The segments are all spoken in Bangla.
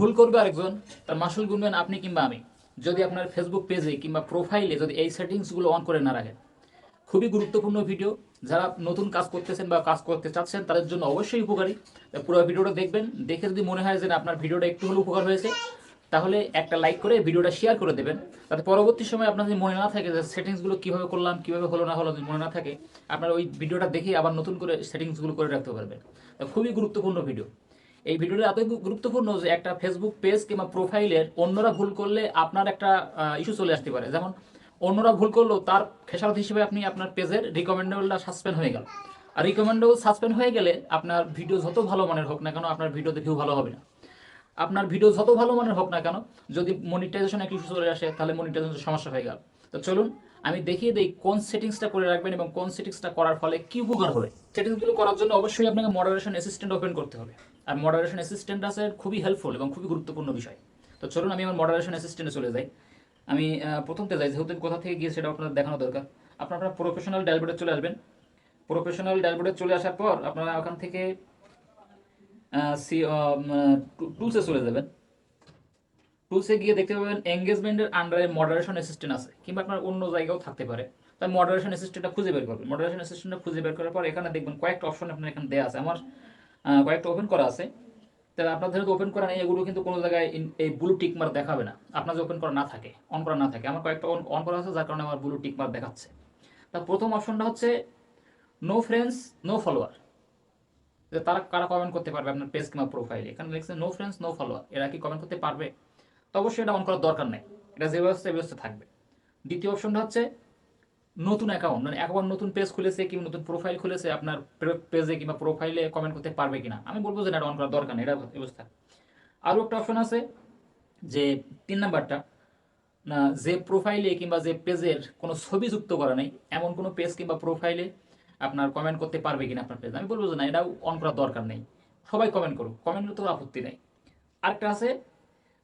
ভুল করবে আরেকজন, তার মাসুল গুনবেন আপনি কিংবা আমি। যদি আপনার ফেসবুক পেজে কিংবা প্রোফাইলে যদি এই সেটিংসগুলো অন করে না রাখেন। খুবই গুরুত্বপূর্ণ ভিডিও যারা নতুন কাজ করতেছেন বা কাজ করতে চাচ্ছেন, তাদের জন্য অবশ্যই উপকারী। পুরো ভিডিওটা দেখবেন। দেখে যদি মনে হয় যে আপনার ভিডিওটা একটু হলেও উপকার হয়েছে, তাহলে একটা লাইক করে ভিডিওটা শেয়ার করে দেবেন। তাতে পরবর্তী সময় আপনার যদি মনে না থাকে যে সেটিংসগুলো কীভাবে করলাম, কীভাবে হলো না হলো যদি মনে না থাকে, আপনার ওই ভিডিওটা দেখে আবার নতুন করে সেটিংসগুলো করে রাখতে পারবেন। খুবই গুরুত্বপূর্ণ ভিডিও এই ভিডিওটা এতই গুরুত্বপূর্ণ যে একটা ফেসবুক পেজ কিংবা প্রোফাইলের অন্যরা ভুল করলে আপনার একটা ইস্যু চলে আসতে পারে। যেমন, অন্যরা ভুল করলেও তার খেসারত হিসেবে আপনি আপনার পেজের রিকমেন্ডেবলটা সাসপেন্ড হয়ে গেল। আর রিকমেন্ডেবল সাসপেন্ড হয়ে গেলে আপনার ভিডিও যত ভালো মানের হোক না কেন, আপনার ভিডিওতে ভিউ ভালো হবে না। আপনার ভিডিও যত ভালো মানের হোক না কেন, যদি মনিটাইজেশন একটা চলে আসে, তাহলে মনিটাইজেশন সমস্যা হয়ে গেল। তো চলুন আমি দেখিয়ে দিই কোন সেটিংসটা করে রাখবেন এবং কোন সেটিংসটা করার ফলে কি উপকার হবে। সেটিংসগুলো করার জন্য অবশ্যই আপনাকে মডারেশন অ্যাসিস্ট্যান্ট ওপেন করতে হবে। আর মডারেশন অ্যাসিস্ট্যান্ট আছে খুবই হেল্পফুল এবং খুবই গুরুত্বপূর্ণ বিষয়। তো চলুন আমি আমার মডারেশন অ্যাসিস্ট্যান্টে চলে যাই। আমি প্রথমতে যাই। যেহেতু কোথা থেকে গিয়ে সেটা আপনার দেখানো দরকার। আপনার আপনার প্রফেশনাল ড্যালবোর্ডে চলে আসবেন। প্রফেশনাল ড্যালবোর্ডে চলে আসার পর আপনারা ওখান থেকে টুলসে চলে যাবেন। টুলসে গিয়ে দেখতে পাবেন এঙ্গেজমেন্টের আন্ডারে মডারেশন অ্যাসিস্ট্যান্ট আছে, কিংবা আপনার অন্য জায়গাও থাকতে পারে। তাই মডারেশন অ্যাসিস্ট্যান্টটা খুঁজে বের করবেন মডারেশন অ্যাসিস্ট্যান্টটা খুঁজে বের করার পর এখানে দেখবেন কয়েকটা অপশন আপনার এখানে দেওয়া আছে। আমার কয়েকটা ওপেন করা আছে। তাহলে আপনার যেহেতু ওপেন করা নেই, এগুলো কিন্তু কোনো জায়গায় এই ব্লু টিক মার্ক দেখাবে না। আপনার যে ওপেন করা না থাকে অন করা না থাকে। আমার কয়েকটা অন করা আছে, যার কারণে আমার ব্লু টিক মার্ক দেখাচ্ছে। তা প্রথম অপশনটা হচ্ছে নো ফ্রেন্ডস নো ফলোয়ার যে তারা কারা কমেন্ট করতে পারবে আপনার পেজ কিংবা প্রোফাইলে এখানে লিখছে নো ফ্রেন্ডস নো ফলোয়ার এরা কি কমেন্ট করতে পারবে? অবশ্যই এটা অন করার দরকার নেই। এটা যে ব্যবস্থা ব্যবস্থা থাকবে। দ্বিতীয় অপশনটা হচ্ছে নতুন অ্যাকাউন্ট মানে অ্যাকাউন্ট নতুন পেজ খুলেছে কিংবা নতুন প্রোফাইল খুলেছে, আপনার পেজে কিংবা প্রোফাইলে কমেন্ট করতে পারবে কিনা। আমি বলব যে এটা অন করার দরকার নেই, এটা ব্যবস্থা। আরও একটা অপশন আছে যে, তিন নাম্বারটা, না, যে প্রোফাইলে কিংবা যে পেজের কোনো ছবি যুক্ত করা নেই, এমন কোনো পেজ কিংবা প্রোফাইলে আপনার কমেন্ট করতে পারবে কিনা আপনার পেজ আমি বলব যে না, এটাও অন করার দরকার নেই। সবাই কমেন্ট করুক কমেন্ট তো আপত্তি নেই। আরেকটা আছে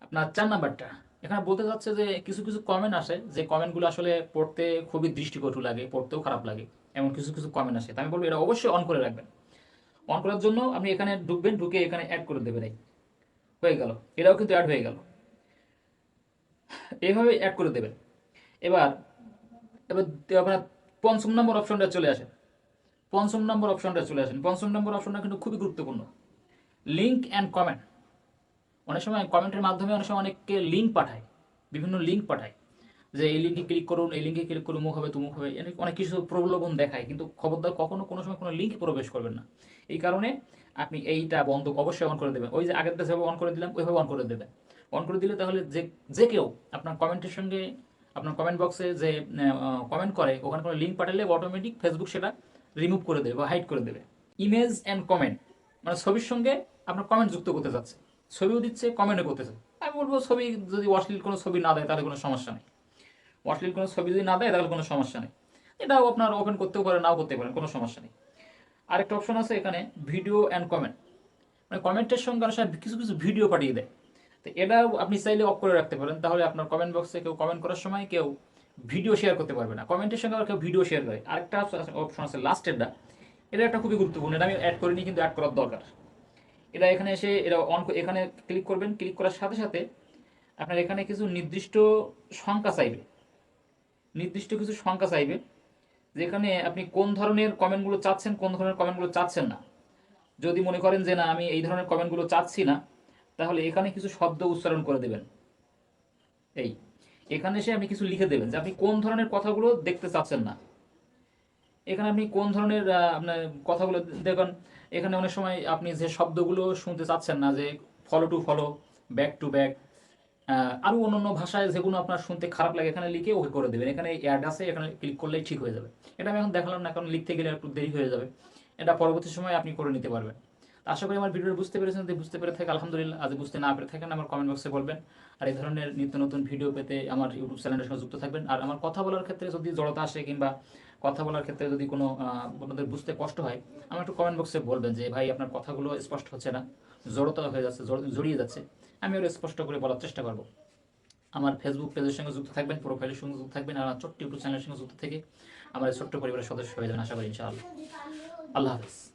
আপনার চার নাম্বারটা। এখানে বলতে যাচ্ছে যে কিছু কিছু কমেন্ট আসে, যে কমেন্টগুলো আসলে পড়তে খুবই দৃষ্টিকটু লাগে, পড়তেও খারাপ লাগে, এমন কিছু কিছু কমেন্ট আসে। আমি বলব, এটা অবশ্যই অন করে রাখবেন। অন করার জন্য আপনি এখানে ঢুকবেন, ঢুকে এখানে অ্যাড করে দেবেন। এই হয়ে গেল। এটাও কিন্তু অ্যাড হয়ে গেল। এইভাবে অ্যাড করে দেবেন। এবার এবার আপনার পঞ্চম নম্বর অপশনটা চলে আসেন পঞ্চম নম্বর অপশনটা চলে আসেন। পঞ্চম নম্বর অপশনটা কিন্তু খুবই গুরুত্বপূর্ণ। লিঙ্ক অ্যান্ড কমেন্ট অনেক সময় কমেন্টের মাধ্যমে অনেক সময় অনেককে লিঙ্ক পাঠায়, বিভিন্ন লিঙ্ক পাঠায়, যে এই লিঙ্কে ক্লিক করুন, এই লিঙ্কে ক্লিক করুন মুখ হবে, তুমুক হবে, অনেক কিছু প্রলোভন দেখায়, কিন্তু খবরদার কখনো কোনো সময় কোনো লিঙ্কে প্রবেশ করবেন না। এই কারণে আপনি এইটা বন্ধ, অবশ্যই অন করে দেবেন। ওই যে আগেরটা যেভাবে অন করে দিলাম, ওইভাবে অন করে দেবেন। অন করে দিলে তাহলে যে যে কেউ আপনার কমেন্টের সঙ্গে, আপনার কমেন্ট বক্সে যে কমেন্ট করে, ওখানে কোনো লিঙ্ক পাঠালে অটোমেটিক ফেসবুক সেটা রিমুভ করে দেবে বা হাইড করে দেবে। ইমেজ অ্যান্ড কমেন্ট মানে ছবির সঙ্গে আপনার কমেন্ট যুক্ত করতে যাচ্ছে। ছবিও দিচ্ছে কমেন্টও করতেছে। আমি বলব ছবি যদি অশ্লীল কোনো ছবি না দেয়, তাহলে কোনো সমস্যা নেই। অশ্লীল কোনো ছবি যদি না দেয়, তাহলে কোনো সমস্যা নেই। এটাও আপনার ওপেন করতেও পারেন, নাও করতে পারেন, কোনো সমস্যা নেই। আরেকটা অপশন আছে এখানে ভিডিও অ্যান্ড কমেন্ট মানে কমেন্টের সঙ্গে অনেক কিছু কিছু ভিডিও পাঠিয়ে দেয়। তো এটাও আপনি চাইলে অফ করে রাখতে পারেন। তাহলে আপনার কমেন্ট বক্সে কেউ কমেন্ট করার সময় কেউ ভিডিও শেয়ার করতে পারবে না। কমেন্টের সঙ্গে আবার কেউ ভিডিও শেয়ার করে আরেকটা অপশন আছে লাস্টেরটা এটা একটা খুবই গুরুত্বপূর্ণ। এটা আমি অ্যাড করিনি, কিন্তু অ্যাড করার দরকার। এটা এখানে এসে, এরা অন এখানে ক্লিক করবেন ক্লিক করার সাথে সাথে আপনার এখানে কিছু নির্দিষ্ট সংখ্যা চাইবে। নির্দিষ্ট কিছু সংখ্যা চাইবে, যেখানে আপনি কোন ধরনের কমেন্টগুলো চাচ্ছেন, কোন ধরনের কমেন্টগুলো চাচ্ছেন না। যদি মনে করেন যে, না, আমি এই ধরনের কমেন্টগুলো চাচ্ছি না, তাহলে এখানে কিছু শব্দ উচ্চারণ করে দেবেন। এই, এখানে এসে আপনি কিছু লিখে দেবেন যে, আপনি কোন ধরনের কথাগুলো দেখতে চাচ্ছেন না? এখানে আপনি কোন ধরনের আপনার কথাগুলো দেখুন, এখানে অনেক সময় আপনি যে শব্দগুলো শুনতে চাচ্ছেন না, যে follow to follow back to back আরও অন্য অন্য ভাষায় যেগুলো আপনার শুনতে খারাপ লাগে, এখানে লিখে ওকে করে দেবেন। এখানে অ্যাড আছে, এখানে ক্লিক করলেই ঠিক হয়ে যাবে। এটা আমি এখন দেখালাম না, কারণ লিখতে গেলে একটু দেরি হয়ে যাবে। এটা পরবর্তী সময় আপনি করে নিতে পারবেন। আশা করি আমার ভিডিও বুঝতে পেরেছেন, যদি বুঝতে পেরে থাকে, আলহামদুলিল্লাহ, আজ বুঝতে না পেরে থাকেন, আমার কমেন্ট বক্সে বলবেন। আর এই ধরনের নিত্য নতুন ভিডিও পেতে আমার ইউটিউব চ্যানেলের সঙ্গে যুক্ত থাকবেন। আর আমার কথা বলার ক্ষেত্রে যদি জড়তা আসে কিংবা কথা বলার ক্ষেত্রে যদি কোনো আপনাদের বুঝতে কষ্ট হয়, আমার একটু কমেন্ট বক্সে বলবেন যে, ভাই, আপনার কথাগুলো স্পষ্ট হচ্ছে না, জড়তা হয়ে যাচ্ছে, জড়- জড়িয়ে যাচ্ছে। আমি ওর স্পষ্ট করে বলার চেষ্টা করব। আমার ফেসবুক পেজের সঙ্গে যুক্ত থাকবেন প্রোফাইলের সঙ্গে যুক্ত থাকবেন, আর ছোট্ট ইউটিউব চ্যানেলের সঙ্গে যুক্ত থেকে আমার ছোট্ট পরিবারের সদস্য হয়ে যাবেন, আশা করি ইনশাআল্লাহ। আল্লাহ হাফেজ।